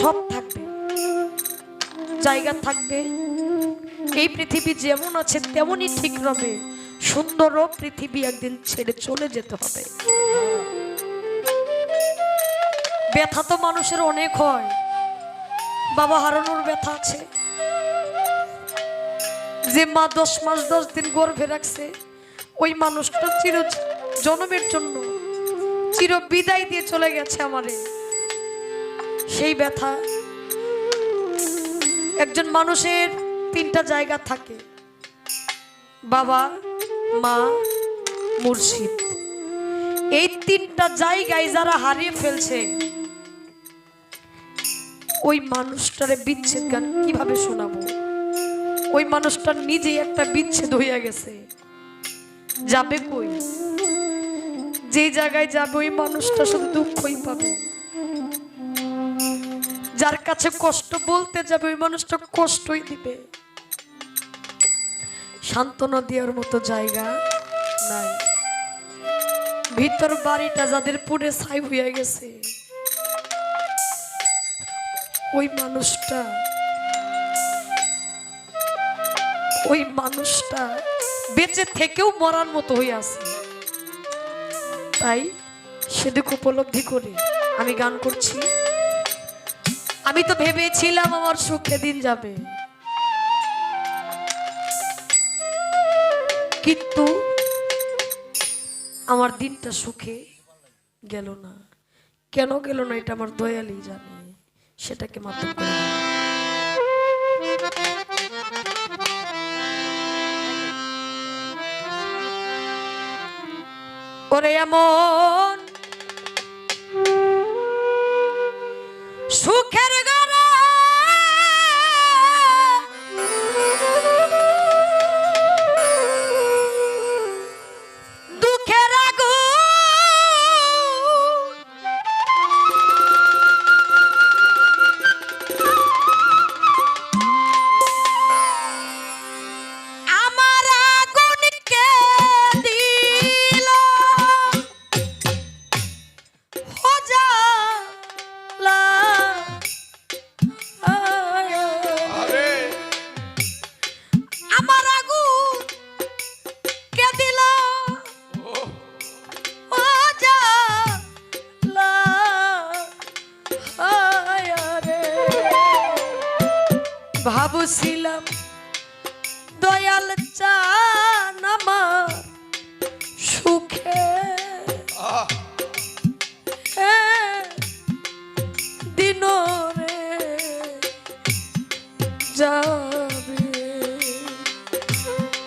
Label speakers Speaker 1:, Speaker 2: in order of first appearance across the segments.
Speaker 1: সব থাকবে। জায়গা থাকবে। এই পৃথিবী যেমন আছে, তেমনই ঠিক রবে। সুন্দরও পৃথিবী একদিন ছেড়ে চলে যেতে হবে। ব্যথা তো মানুষের অনেক হয়। বাবা হারানোর ব্যথা আছে। যে মা দশ মাস দশ দিন গর্ভে রাখছে, ওই মানুষটা চির জনমের জন্য চির বিদায় দিয়ে চলে গেছে আমারে। সেই ব্যথা। একজন মানুষের তিনটা জায়গা থাকে। বাবা, মা, মুর্শিদ। এই তিনটা জায়গায় যারা হারিয়ে ফেলছে, ওই মানুষটারে বিচ্ছেদ গান কীভাবে শোনাবো? ওই মানুষটা নিজেই একটা বিচ্ছেদ হইয়া গেছে। যাবে কই? যে জায়গায় যাবে, ওই মানুষটা শুধু দুঃখই পাবে। যার কাছে কষ্ট বলতে যাবে, ওই মানুষটা কষ্টই দিবে। সান্ত্বনা দেওয়ার মতো জায়গা নাই। ভিতর বাড়িটা যাদের পুরে ছাই হইয়া গেছে, ওই মানুষটা ওই মানুষটা বেঁচে থেকেও মরার মতো হয়ে আছে। তাই সেদিক উপলব্ধি করে আমি গান করছি। আমি তো ভেবেছিলাম আমার সুখে দিন যাবে। কিন্তু আমার দিনটা সুখে গেল না। কেন গেল না এটা আমার দয়ালি জানে। সেটাকে মাধ্যম করে ওরে এমন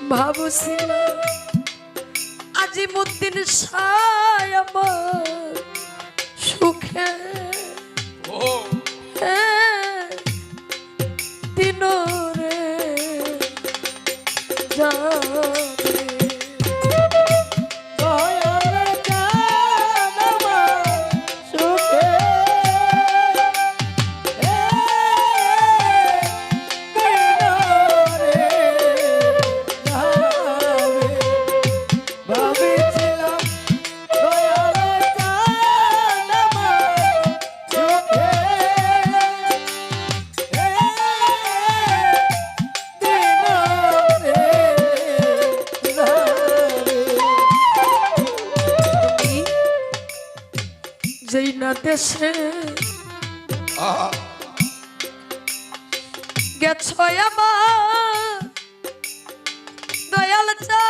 Speaker 1: ভাবছিলাম আজিমুদ্দিন সায় আমার না দেশে গেছ আমার দয়াল চা।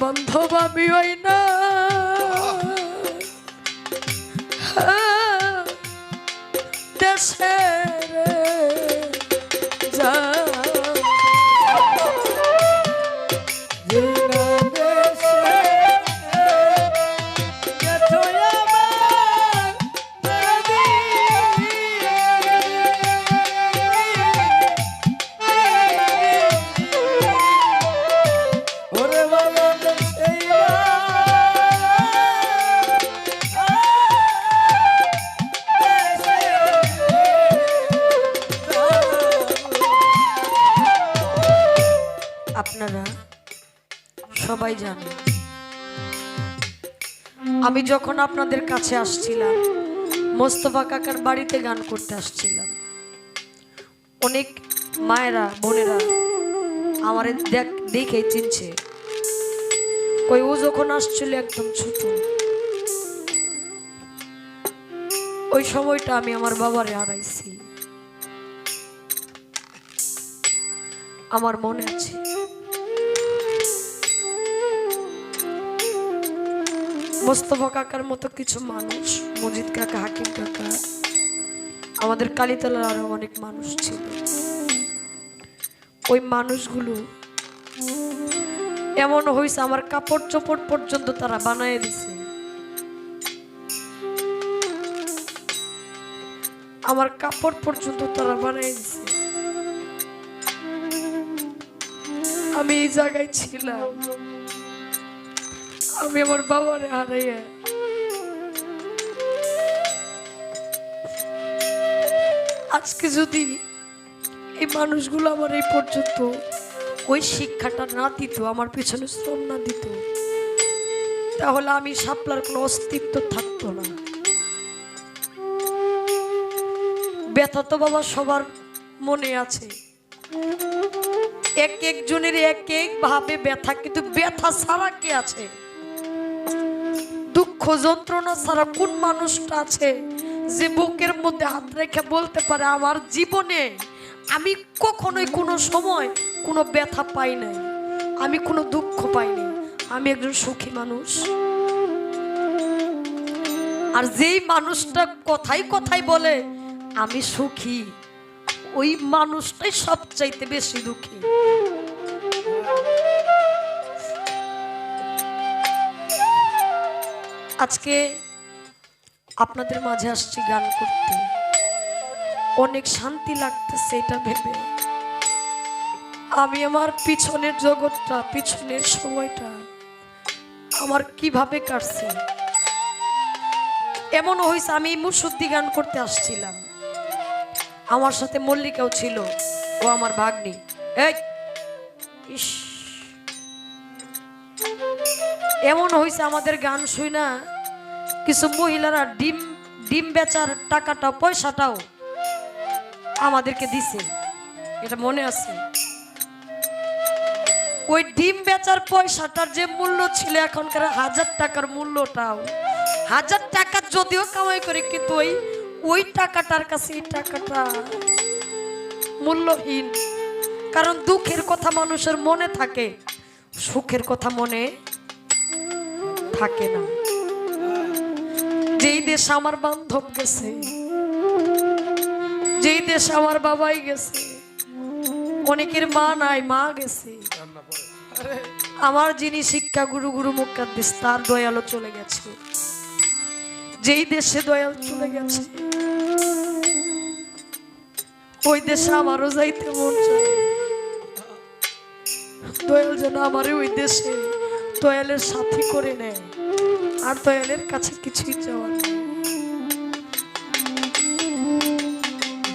Speaker 1: বান্ধব হই না। সবাই জানে আমি যখন আপনাদের কাছে আসছিলাম, মোস্তফা কাকার বাড়িতে গান করতে আসছিলাম। অনেক মায়েরা, বোনেরা আমার দেখ, দেখে চিনছে। কই, ও যখন আসছিল একদম ছোট, ওই সময়টা আমি আমার বাবারে হারাইছি। আমার মনে আছে। মোস্তফা কাকার মতো কিছু মানুষ, মজিদ কাকা, হাকিম কাকা, আমাদের কালীতলার আরও অনেক মানুষ ছিল। ওই মানুষগুলো এমন হয়েছে আমার কাপড় চোপড় পর্যন্ত তারা বানায় দিছে। আমার কাপড় পর্যন্ত তারা বানায় দিছে। আমি এই জায়গায় ছিলাম। আমি আমার বাবারে হারাইয়া। আজকে যদি এই মানুষগুলো আমার এই পর্যন্ত ওই শিক্ষাটা না দিত, আমার পিছনে শ্রম না দিত, তাহলে আমি সাপলার কোনো অস্তিত্ব থাকতো না। ব্যথা তো বাবা সবার মনে আছে। এক একজনের এক এক ভাবে ব্যথা, কিন্তু ব্যথা ছাড়া কে আছে? দুঃখ যন্ত্রণা ছাড়া কোন মানুষটা আছে যে বুকের মধ্যে হাত রেখে বলতে পারে, আমার জীবনে আমি কখনোই কোনো সময় কোনো ব্যথা পাই নাই, আমি কোনো দুঃখ পাইনি আমি একজন সুখী মানুষ। আর যেই মানুষটা কথাই কথাই বলে, আমি সুখী, ওই মানুষটাই সবচাইতে বেশি দুঃখী। আজকে আপনাদের মাঝে আসছি গান করতে। অনেক শান্তি লাগতেছে এটা ভেবে। আমি আমার পিছনের জগৎটা, পিছনের সময়টা আমার কীভাবে কাটছে? এমন হয়েছে আমি মুসুদ্দি গান করতে আসছিলাম। আমার সাথে মল্লিকাও ছিল, ও আমার ভাগ্নি। এই, ইস। এমন হয়েছে আমাদের গান শুই না কিছু মহিলারা ডিম ডিম বেচার টাকাটা পয়সাটাও আমাদেরকে দিছে। এটা মনে আছে? ওই ডিম বেচার পয়সাটার যে মূল্য ছিল এখনকার হাজার টাকার মূল্যটাও, হাজার টাকা যদিও কামাই করে, কিন্তু ওই ওই টাকাটার কাছে এই টাকাটা মূল্যহীন। কারণ দুঃখের কথা মানুষের মনে থাকে, সুখের কথা মনে থাকে না। যেই দেশ আমার বান্ধব গেছে, যেই দেশ আমার বাবাই গেছে, অনেকের মা নাই, মা গেছে। আমার যিনি শিক্ষা গুরু গুরু মুখাদ্দিস তার দয়ালও চলে গেছে। যেই দেশে দয়াল চলে গেছে, ওই দেশে আমারও যাইতে মন চায়। দয়াল যেন আমারে ওই দেশে দয়ালের সাথী করে নেয় আর দয়ালের কাছে কিছুই চাওয়া।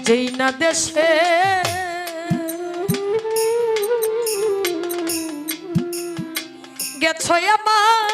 Speaker 1: যেই না দেশে গেছ আমার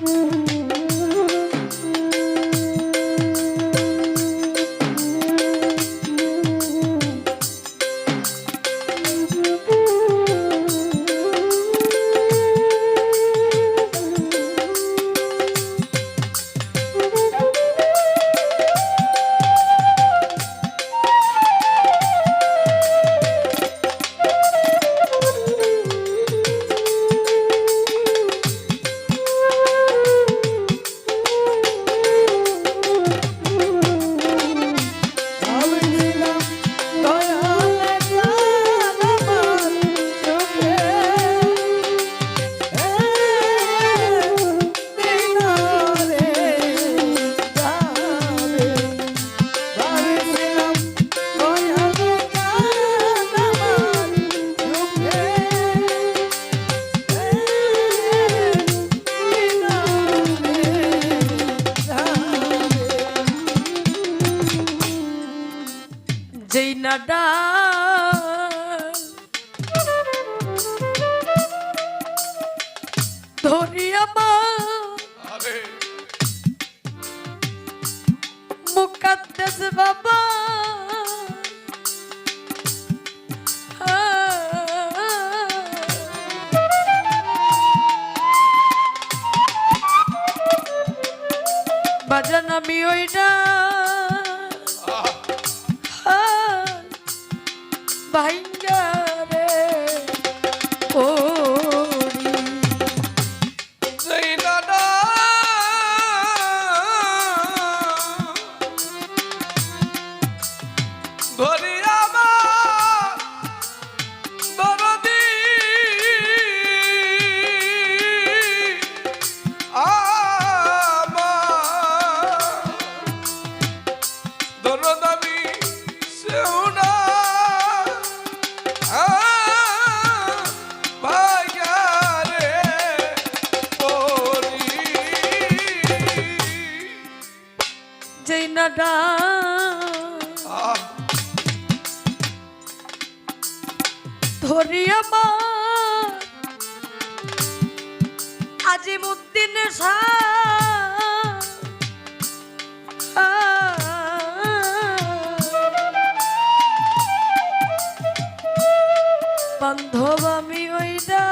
Speaker 1: Mm-hmm. ভাই নাজিমুদ্দিন বান্ধব আমি ওইটা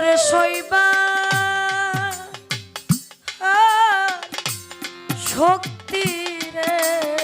Speaker 1: আমার শৈবা। শক্তি রে।